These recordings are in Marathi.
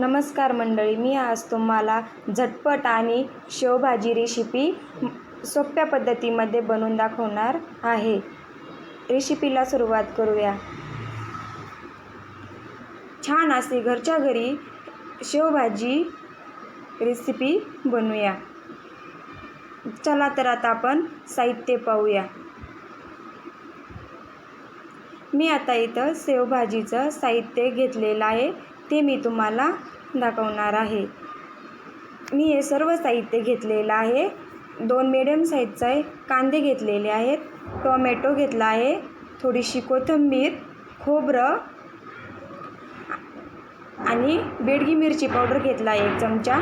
नमस्कार मंडळी मी आज तुम्हाला झटपट आणि शेवभाजी रेसिपी सोप्या पद्धतीमध्ये बनवून दाखवणार आहे. रेसिपीला सुरुवात करूया. छान असे घरच्या घरी शेवभाजी रेसिपी बनवूया. चला तर आता आपण साहित्य पाहूया. मी आता इथं शेवभाजीचं साहित्य घेतलेलं आहे. ते मी तुम्हाला दाखवणार आहे. मी हे सर्व साहित्य घेतलेलं आहे. दोन मिडियम आहे कांदे घेतलेले आहेत. टोमॅटो घेतला आहे. थोडीशी कोथिंबीर खोबरं आणि बेडगी मिरची पावडर घेतला एक चमचा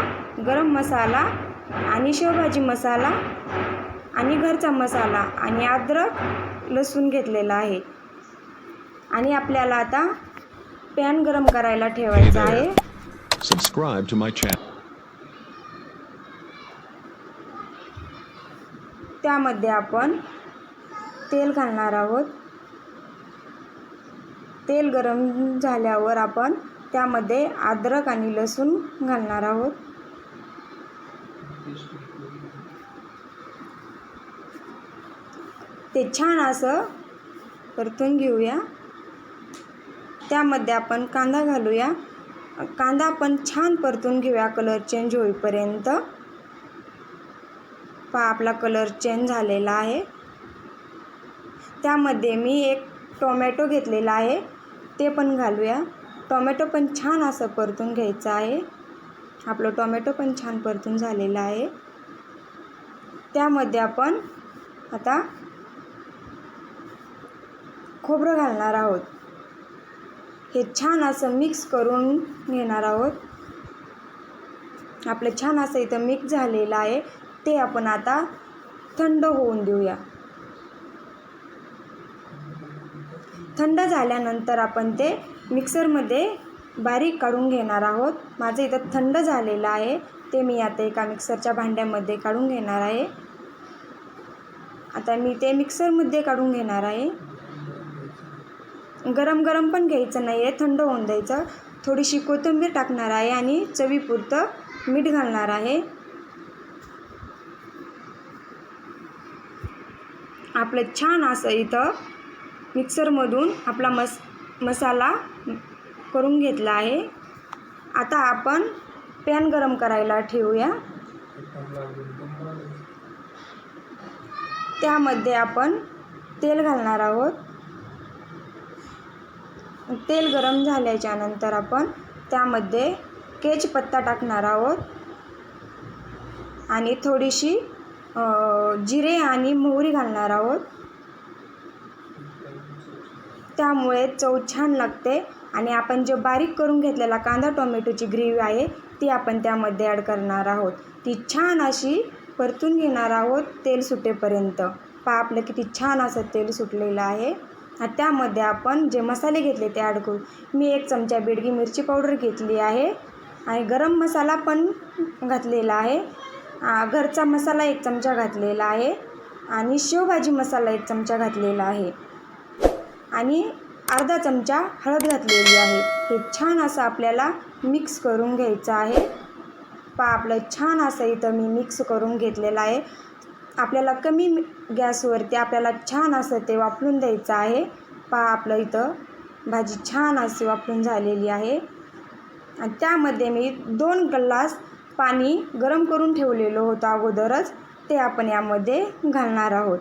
गरम मसाला आणि शेवभाजी मसाला आणि घरचा मसाला आणि अद्रक लसूण घेतलेला आहे. आणि आपल्याला आता पॅन गरम करायला ठेवायचा आहे. Subscribe to my channel. त्यामध्ये आपण तेल घालणार आहोत. तेल गरम झाल्यावर आपण त्यामध्ये अद्रक आणि लसूण घालणार आहोत. ते छान असं परतून घेऊया. त्यामध्ये आपण कांदा घालूया. कांदा आपण छान परतून घेऊया कलर चेंज होईपर्यंत. पहा आपला कलर चेंज झालेला आहे. त्यामध्ये मी एक टोमॅटो घेतलेला आहे. ते पण घालूया. टोमॅटो पण छान असं परतून घ्यायचं आहे. आपलं टोमॅटो पण छान परतून झालेलं आहे. त्यामध्ये आपण आता खोबरं घालणार आहोत. हे छान असं मिक्स करून घेणार आहोत. आपलं छान असं इथं मिक्स झालेलं आहे. ते आपण आता थंड होऊन देऊया. थंड झाल्यानंतर आपण ते मिक्सरमध्ये बारीक काढून घेणार आहोत. माझं इथं थंड झालेलं आहे. ते मी आता एका मिक्सरच्या भांड्यामध्ये काढून घेणार आहे. आता मी ते मिक्सरमध्ये काढून घेणार आहे. गरम गरम पण घ्यायचं नाही आहे थंड होऊन द्यायचं. थोडीशी कोथिंबीर टाकणार आहे आणि चवीपुरतं मीठ घालणार आहे. आपलं छान असं इथं मिक्सरमधून आपला मस मसाला करून घेतला आहे. आता आपण पॅन गरम करायला ठेवूया. त्यामध्ये आपण तेल घालणार आहोत. तेल गरम झाल्याच्यानंतर आपण त्यामध्ये केचपत्ता टाकणार आहोत. आणि थोडीशी जिरे आणि मोहरी घालणार आहोत. त्यामुळे चव छान लागते. आणि आपण जे बारीक करून घेतलेला कांदा टोमॅटोची ग्रेव्ही आहे ती आपण त्यामध्ये ॲड करणार आहोत. ती छान अशी परतून घेणार आहोत तेल सुटेपर्यंत. पहा आपलं किती छान असं तेल सुटलेलं आहे. त्यामध्ये आपण जे मसाले घेतले ते ॲड करू. मी एक चमचा बेडगी मिरची पावडर घेतली आहे आणि गरम मसाला पण घातलेला आहे. घरचा मसाला एक चमचा घातलेला आहे आणि शेवभाजी मसाला एक चमचा घातलेला आहे. आणि अर्धा चमचा हळद घातलेली आहे. हे छान असं आपल्याला मिक्स करून घ्यायचं आहे. पा आपलं छान असं इथं मी मिक्स करून घेतलेलं आहे. आपल्याला कमी गॅसवरती आपल्याला छान असं ते वापरून द्यायचं आहे. पा आपलं इथं भाजी छान अशी वापरून झालेली आहे. आणि त्यामध्ये मी दोन ग्लास पाणी गरम करून ठेवलेलं होतं अगोदरच. ते आपण यामध्ये घालणार आहोत.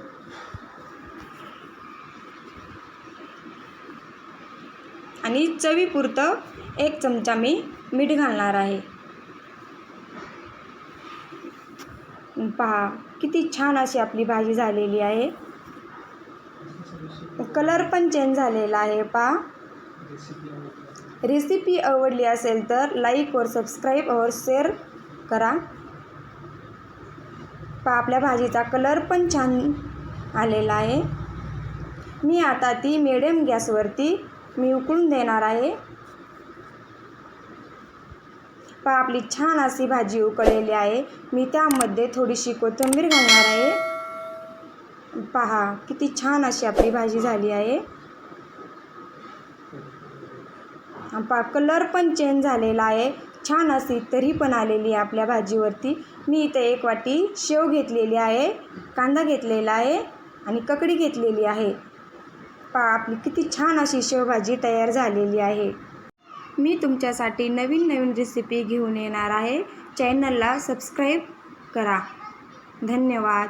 आणि चवीपुरतं एक चमचा मी मीठ घालणार आहे. पहा किती छान अशी आपली भाजी झालेली आहे. कलर पण चेंज झालेला आहे पहा. रेसिपी आवडली असेल तर लाईक वर सबस्क्राईब और शेअर करा. पहा आपल्या भाजीचा कलर पण छान आलेला आहे. मी आता ती मिडियम गॅसवरती मी उकळून देणार आहे. पहा आपली छान अशी भाजी उकळलेली आहे. मी त्यामध्ये थोडीशी कोथिंबीर घालणार आहे. पहा किती छान अशी आपली भाजी झाली आहे. पहा कलर पण चेंज झालेला आहे. छान अशी तरी पण आलेली आहे आपल्या भाजीवरती. मी इथे एक वाटी शेव घेतलेली आहे कांदा घेतलेला आहे आणि ककडी घेतलेली आहे. पहा आपली किती छान अशी शेवभाजी तयार झालेली आहे. मी तुमच्यासाठी नवीन नवीन रेसिपी घेऊन येणार आहे. चॅनलला सबस्क्राईब करा. धन्यवाद.